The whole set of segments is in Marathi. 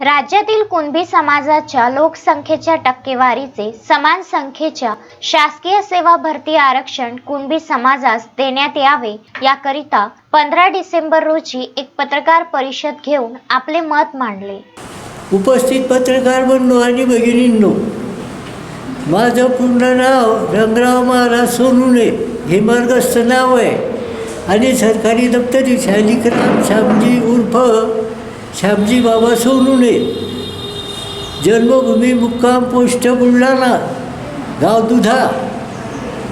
राज्यातील कुणबी समाजाच्या लोकसंख्येच्या टक्केवारीचे समान संख्येच्या शासकीय सेवा भरती आरक्षण कुणबी समाजास देण्यात यावे याकरिता पंधरा डिसेंबर रोजी एक पत्रकार परिषद घेऊन आपले मत मांडले. उपस्थित पत्रकार बंधू आणि भगिनींनो माझं पूर्ण नाव रंगराव महाराज सोनुने हे मार्गस्थ नाव आहे आणि सरकारी दप्तरी शालिकराम श्यामजी उर्फ श्यामजी बाबा सोनुने जन्मभूमी मुक्काम पोस्ट बुलढाणा गाव दुधा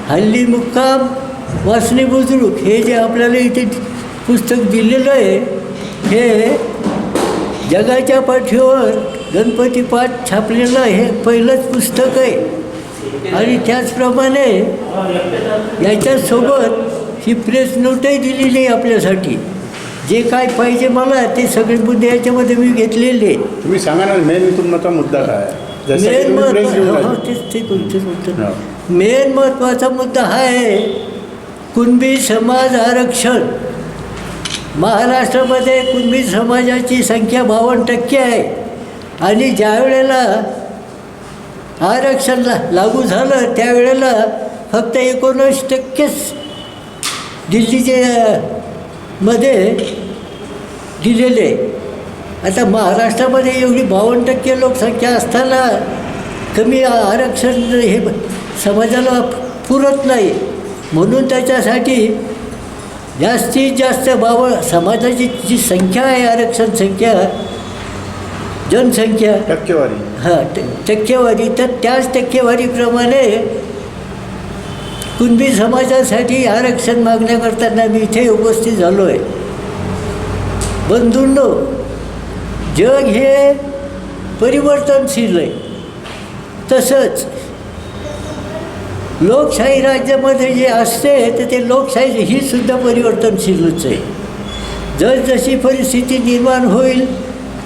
हल्ली मुक्काम वासने बुजुर्ग हे जे आपल्याला इथे पुस्तक दिलेलं आहे हे जगाच्या पाठीवर गणपती पाठ छापलेलं हे पहिलंच पुस्तक आहे. आणि त्याचप्रमाणे याच्यासोबत ही प्रेस नोटही दिलेली आहे आपल्यासाठी. जे काय पाहिजे मला ते सगळे मुद्दे याच्यामध्ये मी घेतलेले. तुम्ही सांगा ना मेन तुमचा मुद्दा काय मेन. तेच ते. हा. मेन महत्त्वाचा मुद्दा हा आहे कुणबी समाज आरक्षण महाराष्ट्रामध्ये कुणबी समाजाची संख्या बावन्न टक्के आहे आणि ज्या वेळेला आरक्षण ला लागू झालं त्यावेळेला फक्त एकोणीस टक्केच दिल्लीचे मध्ये दिलेले. आता महाराष्ट्रामध्ये एवढी बावन्न टक्के लोकसंख्या असताना कमी आरक्षण हे समाजाला पुरत नाही. म्हणून त्याच्यासाठी जास्तीत जास्त बाव समाजाची जी संख्या आहे आरक्षण संख्या जनसंख्या टक्केवारी. हां टक्केवारी तर त्याच टक्केवारीप्रमाणे कुणबी समाजासाठी आरक्षण मागण्या करताना मी इथे उपस्थित झालो आहे बंधूंनो जग हे परिवर्तनशील आहे. तसंच लोकशाही राज्यामध्ये जे असते तर ते लोकशाही ही सुद्धा परिवर्तनशीलच आहे. जसजशी परिस्थिती निर्माण होईल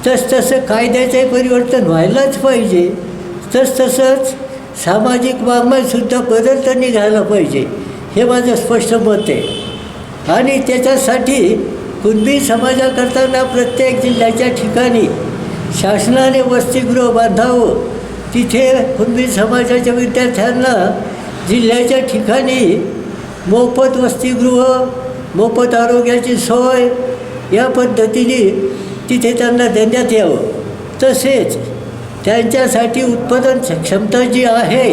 तसतसं कायद्याचे परिवर्तन व्हायलाच पाहिजे. तसतसंच सामाजिक वाङ्मयसुद्धा बदलता निघायला पाहिजे. हे माझं स्पष्ट मत आहे. आणि त्याच्यासाठी कुणबी समाजाकरताना प्रत्येक जिल्ह्याच्या ठिकाणी शासनाने वसतिगृह बांधावं. तिथे कुणबी समाजाच्या विद्यार्थ्यांना जिल्ह्याच्या ठिकाणी मोफत वसतिगृह मोफत आरोग्याची सोय या पद्धतीने तिथे त्यांना देण्यात यावं. तसेच त्यांच्यासाठी उत्पादन क्षमता जी आहे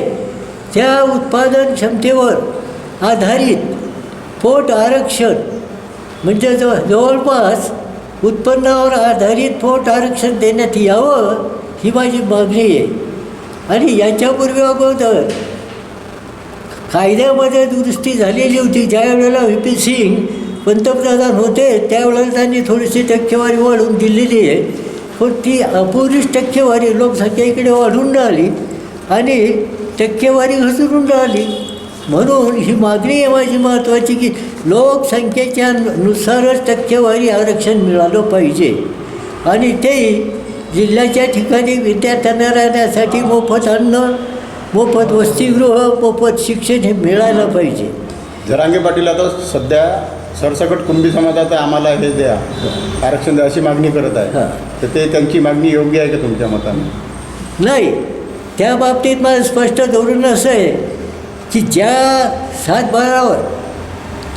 त्या उत्पादन क्षमतेवर आधारित पोट आरक्षण म्हणजे जव जवळपास उत्पन्नावर आधारित पोट आरक्षण देण्यात यावं ही माझी मागणी आहे. आणि याच्यापूर्वी अगोदर कायद्यामध्ये दुरुस्ती झालेली होती ज्या वेळेला व्ही पी सिंग पंतप्रधान होते त्यावेळेला त्यांनी थोडीशी टक्केवारी वाढवून दिलेली आहे. पण ती अपुरीच टक्केवारी लोकसंख्या इकडे वाढून राहिली आणि टक्केवारी घसरून राहिली. म्हणून ही मागणी आहे माझी महत्त्वाची की लोकसंख्येच्या नुसारच टक्केवारी आरक्षण मिळालं पाहिजे. आणि ते जिल्ह्याच्या ठिकाणी विद्यार्थ्यांना राहण्यासाठी मोफत अन्न मोफत वसतिगृह मोफत शिक्षण हे मिळायला पाहिजे. जरांगे पाटील आता सध्या सरसकट कुणबी समाजात आम्हाला हे द्या. आरक्षण द्या अशी मागणी करत आहे. तर ते त्यांची मागणी योग्य आहे का तुमच्या मताने? नाही. त्या बाबतीत माझं स्पष्ट धोरण असं आहे की ज्या सात बारावर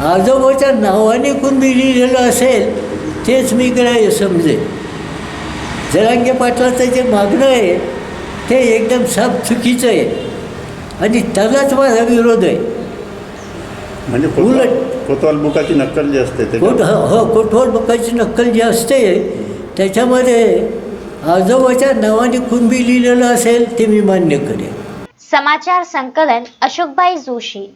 आजोबाच्या नावाने कुणबी लिहिलेलं असेल तेच मी ग्राह्य समजेल जरांगे पाटलाचं जे मागणं आहे ते एकदम साफ चुकीचं आहे. आणि त्यालाच माझा विरोध आहे. म्हणजे उलट. कोतवाल बुकाची नक्कल जी असते ते कोट हो हो कोटवर बुकाची नक्कल जी असते त्याच्यामध्ये आजोबाच्या नावाने कुणबी लिहिलेलं असेल ते मी मान्य करेन समाचार संकलन अशोकबाई जोशी